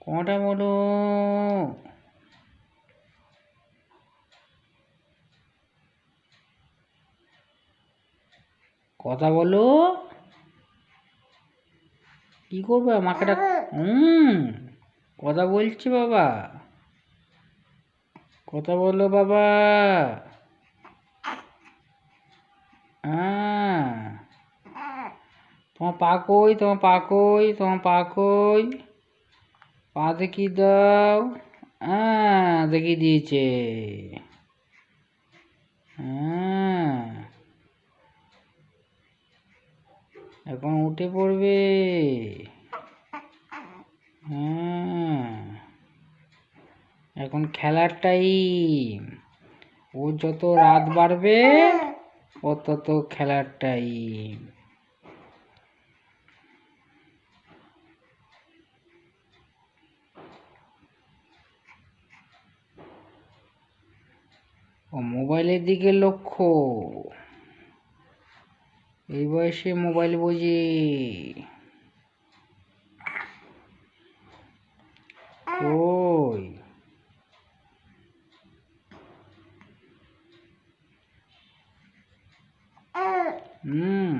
কটা বলো? কথা বলো। কি করবে? আমাকে ডাক হুম, কথা বলছি বাবা। কথা বলো বাবা। হ্যাঁ। তোমার পা কই? তোমার পা কই? তোমার পা কই? পা দেখি দাও? হ্যাঁ দেখি দিয়েছে। হ্যাঁ। এখন উঠে পড়বে। হ্যাঁ। এখন খেলার টাইম ও যত রাত বাড়বে, ও তত খেলার টাইম ও মোবাইলের দিকে লক্ষ্য। এই বয়সে মোবাইল বোঝে। কই? হুম।